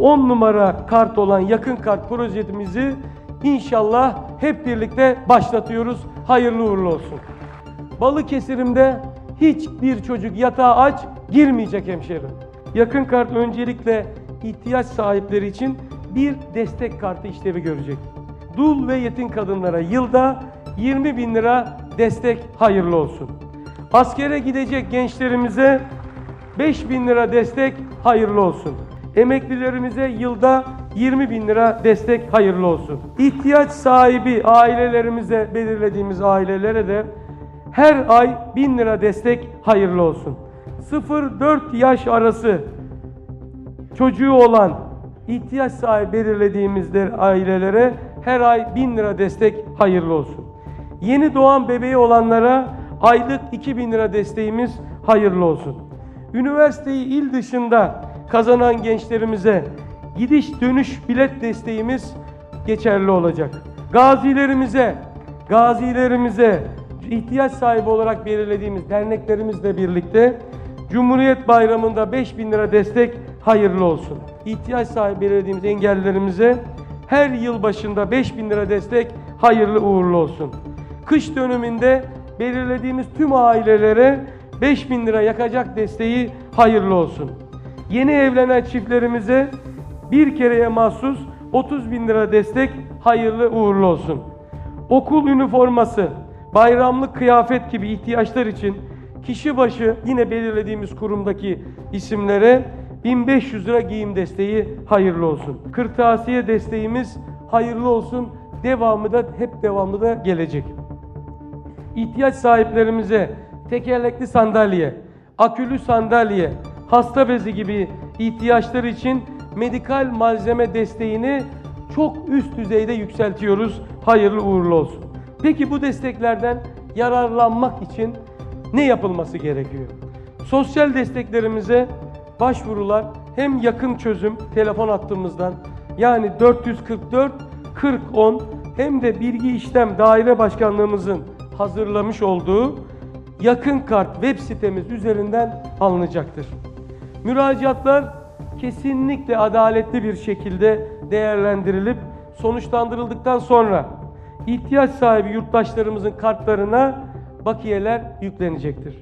10 numara kart olan yakın kart projemizi inşallah hep birlikte başlatıyoruz. Hayırlı uğurlu olsun. Balıkesir'imde hiçbir çocuk yatağa aç girmeyecek hemşerim. Yakın kart öncelikle ihtiyaç sahipleri için bir destek kartı işlevi görecek. Dul ve yetim kadınlara yılda 20 bin lira destek hayırlı olsun. Askere gidecek gençlerimize 5 bin lira destek hayırlı olsun. Emeklilerimize yılda 20 bin lira destek hayırlı olsun. İhtiyaç sahibi ailelerimize belirlediğimiz ailelere de her ay 1000 lira destek hayırlı olsun. 0-4 yaş arası çocuğu olan ihtiyaç sahibi belirlediğimizde ailelere her ay 1000 lira destek hayırlı olsun. Yeni doğan bebeği olanlara aylık 2000 lira desteğimiz hayırlı olsun. Üniversiteyi il dışında kazanan gençlerimize gidiş dönüş bilet desteğimiz geçerli olacak. Gazilerimize, gazilerimize ihtiyaç sahibi olarak belirlediğimiz derneklerimizle birlikte Cumhuriyet Bayramı'nda 5000 lira destek hayırlı olsun. İhtiyaç sahibi belirlediğimiz engellilerimize her yıl başında 5000 lira destek hayırlı uğurlu olsun. Kış döneminde belirlediğimiz tüm ailelere 5000 lira yakacak desteği hayırlı olsun. Yeni evlenen çiftlerimize bir kereye mahsus 30 bin lira destek hayırlı uğurlu olsun. Okul üniforması, bayramlık kıyafet gibi ihtiyaçlar için kişi başı yine belirlediğimiz kurumdaki isimlere 1500 lira giyim desteği hayırlı olsun. Kırtasiye desteğimiz hayırlı olsun. Devamı da hep devamlı da gelecek. İhtiyaç sahiplerimize tekerlekli sandalye, akülü sandalye, hasta bezi gibi ihtiyaçlar için medikal malzeme desteğini çok üst düzeyde yükseltiyoruz. Hayırlı uğurlu olsun. Peki bu desteklerden yararlanmak için ne yapılması gerekiyor? Sosyal desteklerimize başvurular hem yakın çözüm telefon hattımızdan yani 444 4010 hem de bilgi işlem daire başkanlığımızın hazırlamış olduğu yakın kart web sitemiz üzerinden alınacaktır. Müracaatlar kesinlikle adaletli bir şekilde değerlendirilip sonuçlandırıldıktan sonra ihtiyaç sahibi yurttaşlarımızın kartlarına bakiyeler yüklenecektir.